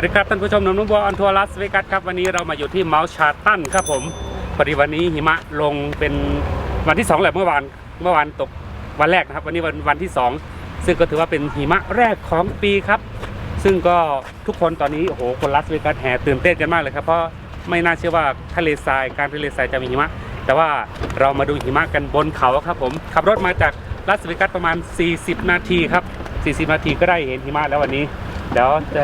วัสดีครับท่านผู้ชมนมนุ่มบัวออนทัวร์ลาสเวกัสครับวันนี้เรามาอยู่ที่เมาส์ชาตันครับผมพอดีวันนี้หิมะลงเป็นวันที่2แหละเมื่อวานเมื่อวานตกวันแรกนะครับ วันนี้วันวันที่ 2 ซึ่งก็ถือว่าเป็นหิมะแรกของปีครับ ซึ่งก็ทุกคนตอนนี้โอ้โหคนลาสเวกัสแห่ตื่นเต้นกันมากเลยครับเพราะไม่น่าเชื่อว่าทะเลทรายการทะเลทรายจะมีหิมะ แต่ว่าเรามาดูหิมะกันบนเขาครับผมขับรถมาจากลาสเวกัสประมาณ 40 นาทีครับ40 นาทีก็ได้เห็นหิมะแล้ววันนี้เดี๋ยวจะ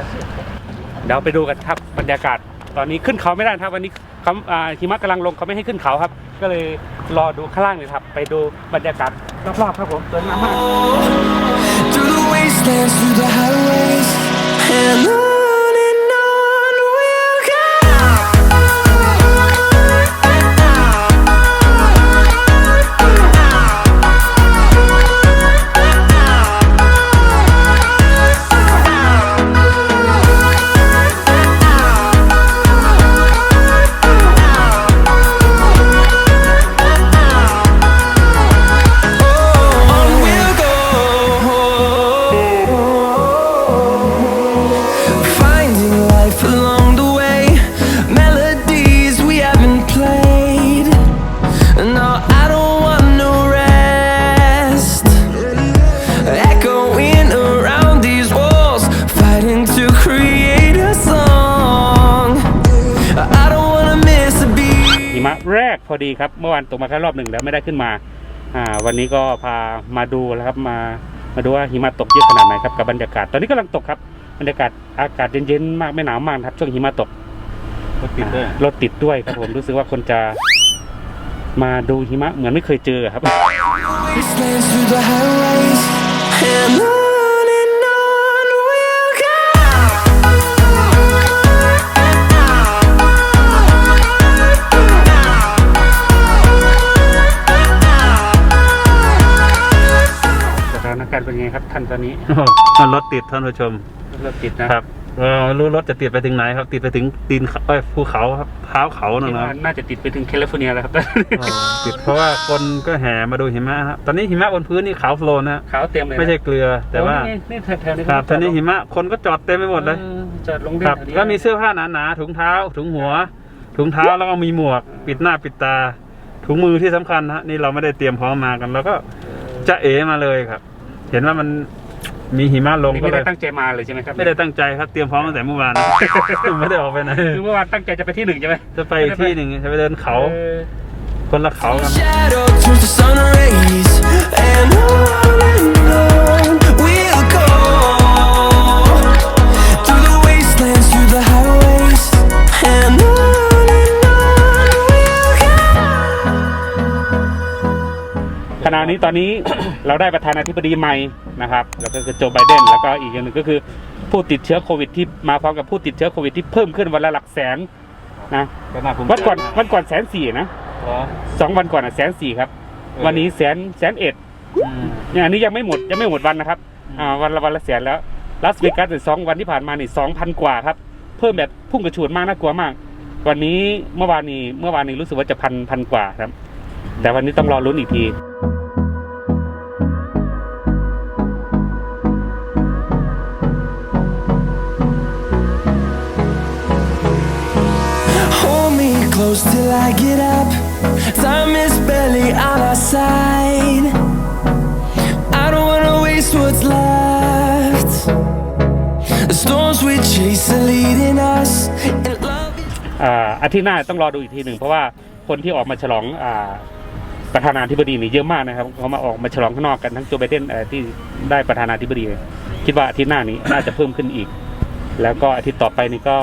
เดี๋ยวไปดูกันครับบรรยากาศ ตอนนี้ขึ้นเขาไม่ได้ครับ วันนี้เขาอ่าหิมะกำลังลงเขาไม่ให้ขึ้นเขาครับ ก็เลยรอดูข้างล่างเลยครับ ไปดูบรรยากาศรอบๆครับผมสวยงามมาก Through the wastelands, through the highways, and on อดีครับ เมื่อวานตกมาแค่รอบหนึ่งแล้วไม่ได้ขึ้นมา อ่า วันนี้ก็พามาดูแล้วครับ มามาดูว่าหิมะตกเยอะขนาดไหนครับกับบรรยากาศ ตอนนี้กำลังตกครับบรรยากาศอากาศเย็นๆมากไม่หนาวมากนะครับช่วงหิมะตกรถติดด้วยรถติดด้วยครับผมรู้สึกว่าคนจะมาดูหิมะเหมือนไม่เคยเจอครับ เป็นไงครับท่านตอนนี้มันรถติดท่านผู้ชมรถติดนะ ครับเออไม่รู้รถจะติดไปถึงไหนครับ ติดไปถึงตีนเขาเอ้ยภูเขาครับเท้าเขาคินั่ดนว่านะน่าจะติดไปถึงแคลิฟอร์เนียแล้วครับอ๋อติดเพราะว่าคนก็แห่มาดูหิมะครับตอนนี้หิมะบนพื้นนี่ขาวโพลนนะขาวเต็มเลยนะไม่ใช่เกลือแต่ว่าโอ้นี่นี่แถวๆนี้ครับตอนนี้หิมะคนก็จอดเต็มไปหมดเลยออจอดลงครับแถวนี้ก็มีเสื้อผ้าหนาๆถุงเท้า ถุงหัว ถุงเท้าแล้วก็มีหมวก ปิดหน้าปิดตา ถุงมือที่สำคัญฮะนี่เราไม่ได้เตรียมพร้อมมากัน แล้วก็จะเอมาเลยครับ เห็นว่ามันมีหิมะลงนี่ก็ไม่เลได้ยตั้งใจมาเลยใช่ไหมครับไม่ได้ตั้งใจครับเตรียมพร้อมตั้งแต่เมื่อวาน ไม่ได้ออกไปไหนคือเมื่อวานตั้งใจจะไปที่หนึ่งใช่ไหมจะไปอีกที่หนึ่งจะไปเดินเขาออ คนละเขากัน Shadow turns to sun rays, and on ณะนี้ตอนนี้ เราได้ประธานาธิบดีใหม่นะครับแล้วก็คือโจไบเดนแล้วก็อีกอย่างหนึ่งก็คือผู้ติดเชื้อโควิดที่มาพร้อมกับผู้ติดเชื้อโควิดที่เพิ่มขึ้นวันละหลักแสนนะก็น่าภูมิใจวันก่อนวันก่อนแสนสี่นะเหรอสองวันก่อนอะแสนสี่ครับ เออวันนี้แสนแสนเอ็ดอืม เนี่ยอันนี้ยังไม่หมดยังไม่หมดวันนะครับอ่าวันละวันละแสนแล้วลาสเวกัสเนี่ยสองวันที่ผ่านมานี่สองพันกว่าครับ เพิ่มแบบพุ่งกระฉูดมากน่ากลัวมาก วันนี้เมื่อวานนี้เมื่อวานนี้รู้สึกว่าจะพันพันกว่าครับ แต่วันนี้ต้องรอลุ้นอีกที อ่าอาทิตย์หน้าต้องรอดูอีกทีหนึ่งเพราะว่าคนที่ออกมาฉลองอ่าประธานาธิบดีนี่เยอะมากนะครับเขามาออกมาฉลองข้างนอกกันทั้งโจไบเดนเอ่อที่ได้ประธานาธิบดี คิดว่าอาทิตย์หน้านี้น่าจะเพิ่มขึ้นอีก แล้วก็อาทิตย์ต่อไปนี่ก็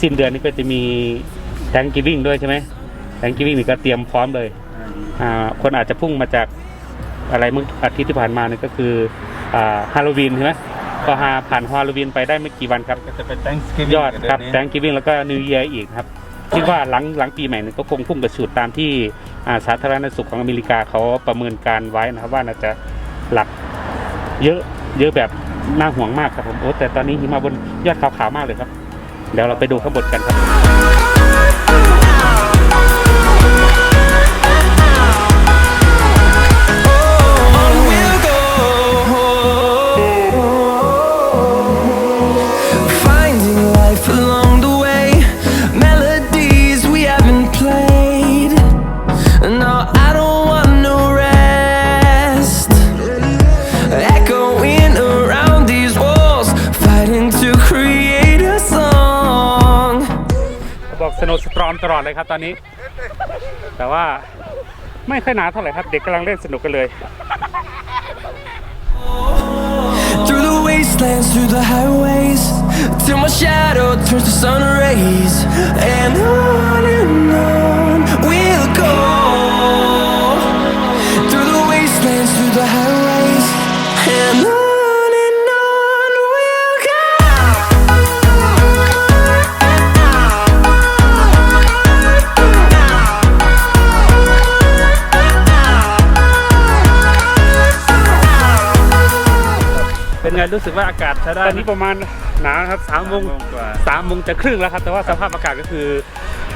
สิ้นเดือนนี้ก็จะมี Thanksgiving ด้วยใช่ไหม Thanksgiving นี่ก็เตรียมพร้อมเลยอ่าคนอาจจะพุ่งมาจากอะไรเมื่ออาทิตย์ที่ผ่านมานี่ก็คืออ่าฮาโลวีนใช่ไหมก็ฮาผ่านฮาโลวีนไปได้ไม่กี่วันครับก็จะเป็น Thanksgiving ยอดครับเดืนนี้แ a งกิ v วิ่งแล้วก็นิว e ย r อีกครับ คิดว่าหลังหลังปีใหม่นี้ก็คงพุ่งกระฉูดตามที่สาธารณสุขของอเมริกาเขาประเมินการไว้นะครับว่าน่าจะหลักเยอะเยอะแบบน่าห่วงมากครับผมโอ้แต่ตอนนี้หิมะบนยอดขาวๆมากเลยครับ เดี๋ยวเราไปดูข้างบนกันครับ โนว์สตรอมตลอดเลยครับตอนนี้ แต่ว่าไม่ค่อยหนาเท่าไหร่ครับ เด็กกำลังเล่นสนุกกันเลย Through the wastelands, through the highways, till my shadow turns to sun rays, and on and on we'll go. รู้สึกว่าอากาศใช้ได้ตอนนี้ประมาณหนาครับสามโมงกว่าสามโมงจะครึ่งแล้วครับ แต่ว่าสภาพอากาศก็คือ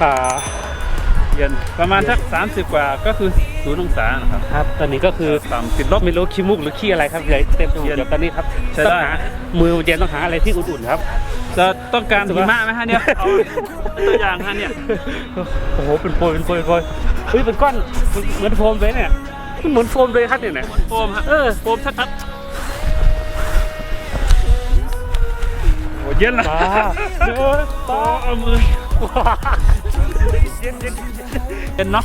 อ่าเย็นประมาณสัก30กว่าก็คือศูนย์องศานะครับครับ ตอนนี้ก็คือต่ำติดลบไม่รู้ขี้มูกหรือขี้อะไรครับเลยเต็มไปหมดเย็นเดี๋ยวตอนนี้ครับใช้ต้อได้งหามือเย็นต้องหาอะไรที่อุ่นๆครับจะต้องการรู้สึกหิว่ามะไหมฮะเนี่ยเอาตัวอย่างฮะเนี่ยโอ้โหเป็นโฟมเป็นโฟมเป็นโฟมเฮ้ยเป็นก้อนเหมือนโฟมเลยเนี่ยมันเหมือนโฟมเลยครับเนี่ยนะโฟมฮะเออโฟมชัดๆ เย็นละตาเออตาเอามือเย็นเย็นเย็นเนาะ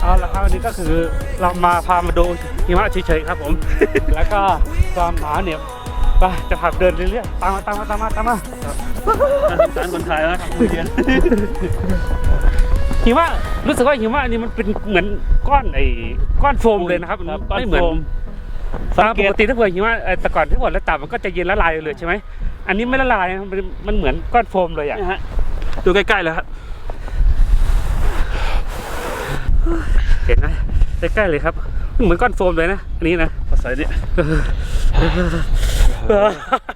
เอาละครับวันนี้ก็คือเรามาพามาดูหิมะเฉยๆครับผม แล้วก็ความหนาวเนี่ยไปจะขับเดินเรื่อยๆตามมาตามมาตามมาตามมาสารคนไทยนะครับมือเย็นหิมะรู้สึกว่าหิมะนี่มันเป็นเหมือนก้อนไอ้ก้อนโฟมเลยนะครับครับก้อนไม่เหมือนโฟมตามปกติถ้าเกิดหิมะเอ่อแต่ก่อนที่ฝนแล้วต่ำมันก็จะเย็นละลายเลยใช่ไหม อันนี้ไม่ละลายนะมันมันเหมือนก้อนโฟมเลยอะนี่ฮะดูใกล้ๆเลยครับเห็นไหมใกล้ๆเลยครับ เหมือนก้อนโฟมเลยนะอันนี้นะภาษาเนี่ยครับ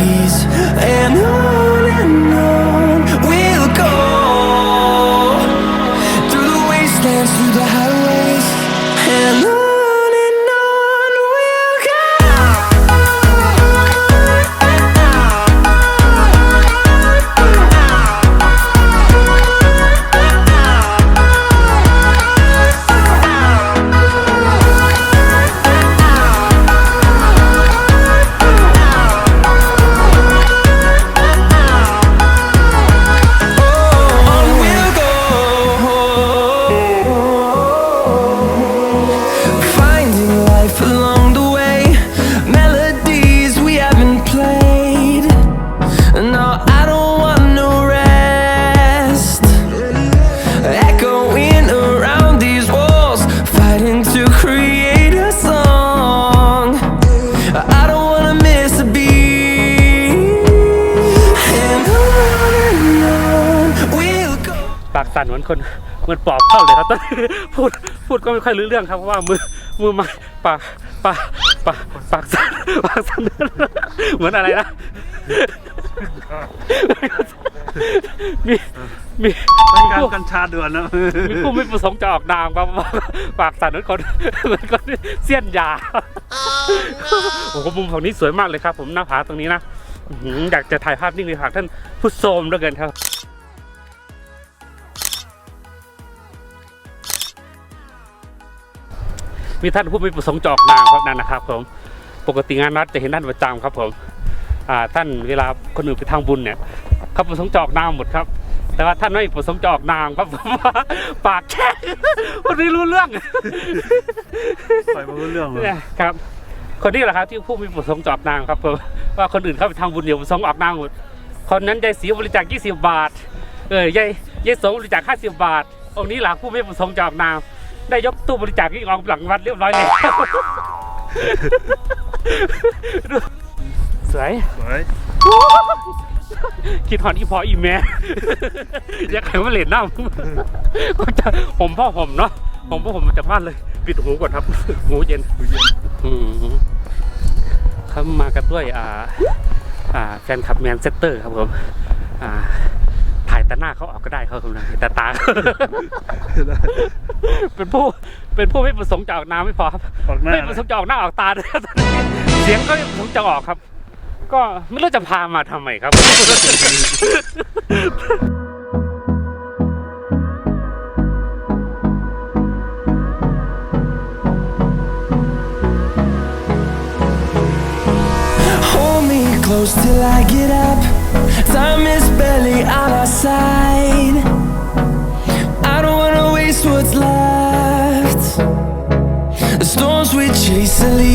sun rays. And on สั่นเหมือนคนเหมือนปอบเข้าเลยครับตอนนี้พูดพูดก็ไม่ค่อยรู้เรื่องครับเพราะว่ามือมือไมาปากปากปากปากสั่นปากสั่นเหมือนอะไรนะมีมีต้องการกัญชาด่วนนะมีผู้ไม่ประสงค์จะออกนามครับปากสั่นเหมือนคนเหมือนคนเสี้ยนยาโอ้โหมุมฝั่งนี้สวยมากเลยครับ ผมหน้าผาตรงนี้นะอื้อหืออยากจะถ่ายภาพนิ่งเลยฝากท่านผู้ชมด้วยกันครับ มีท่านผู้ไม่ประสงค์จะออกนามครับนั่นนะครับผมปกติงานรัฐจะเห็นท่านประจำครับผมอ่าท่านเวลาคนอื่นไปทางบุญเนี่ยเขาประสงค์จะออกนามหมดครับ แต่ว่าท่านไม่ประสงค์จะออกนามครับผมปากแค่คนนี้รู้เรื่องปล่อยมารู้เรื่องเลยเนี่ยครับ คนนี้แหละครับที่ผู้มีประสงค์จะออกนามครับผมว่าคนอื่นเข้าไปทางบุญเดียวประสงค์ออกนามหมดคนนั้นยายศรีบริจาค20 บาท เออยายยายสงบริจาค50 บาท องค์นี้แหละผู้ไม่ประสงค์จะออกนาม ได้ยกตู้บริจาคที่ออกหลังวัดเรียบร้อยแล้วดูสวยสวยคิดหอนอีพออีแม่อยากให้มาเล่นน้ำก็จะผมพ่อผมเนาะผมพ่อผมมาจากบ้านเลย ปิดหูก่อนครับ หูเย็นอืมเขามากันด้วย อ่า อ่าแฟนคลับแมนเซตเตอร์ครับผม อ่าถ่าย แต่หน้าเขาออกก็ได้ครับผมนะแต่ตา เป็นผู้เป็นผู้ไม่ประสงค์จะออกน้ำไม่พอครับออกหน้า ไม่ประสงค์จะออกหน้าออกตาด้วยเสียงก็ไม่ประสงค์จะออกครับ ก็ไม่รู้จะพามาทำไมครับ Hold me close till I get up. Time is barely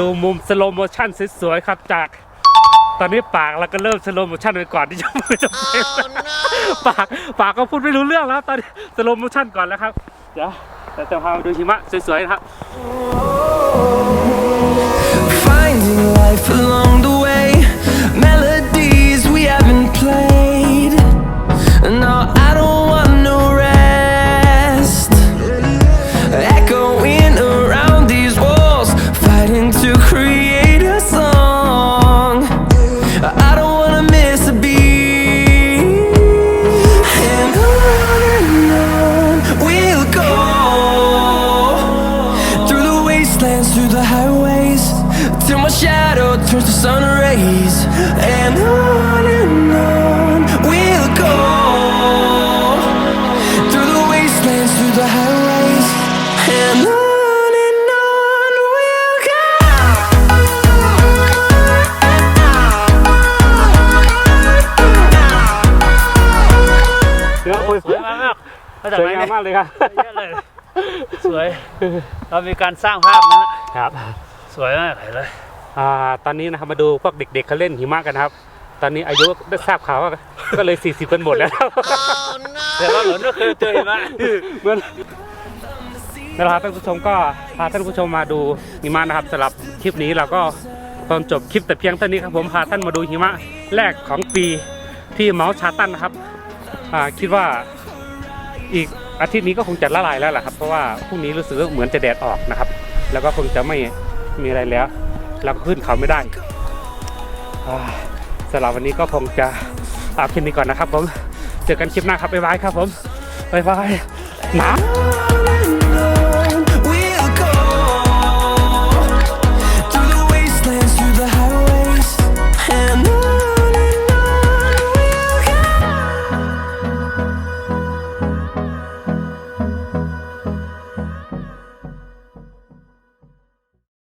ดูมุมสโลโมชั่นสวยๆครับจาก ตอนนี้ปากเราก็เริ่มสโลโมชั่นไปก่อนที่จะไม่จะเป็นปากปากก็พูดไม่รู้เรื่องแล้ว ตอนนี้สโลโมชั่นก่อนแล้วครับ เดี๋ยวเราจะพามาดูหิมะสวยๆนะครับ Finding life along the way, melodies จากสวไหยนงามเนี่ยมากเลยครับ เยอะเลย สวย เรามีการสร้างภาพนะฮะครับสวยมากเลย อ่าตอนนี้นะครับมาดูพวกเด็กๆเขาเล่นหิมะกันครับ ตอนนี้อายุได้ทราบข่าวว่าก็เลย 40กันหมดแล้ว แต่ว่าหลนก็เคยเจอเห็นไหมเหมือนนะครับท่านผู้ชมก็พาท่านผู้ชมมาดูหิมะนะครับสำหรับคลิปนี้เราก็ตอนจบคลิปแต่เพียงเท่านี้ครับผมพาท่านมาดูหิมะแรกของปีที่เมาส์ชาตันนะครับอ่าคิดว่า อีกอาทิตย์นี้ก็คงจะละลายแล้วแหละครับ เพราะว่าพรุ่งนี้รู้สึกเหมือนจะแดดออกนะครับ แล้วก็คงจะไม่มีอะไรแล้วเราก็ขึ้นเขาไม่ได้สำหรับวันนี้ก็คงจะเอาคลิปนี้ก่อนนะครับผม เจอกันคลิปหน้าครับบ๊ายบายครับผมบ๊ายบายหนาว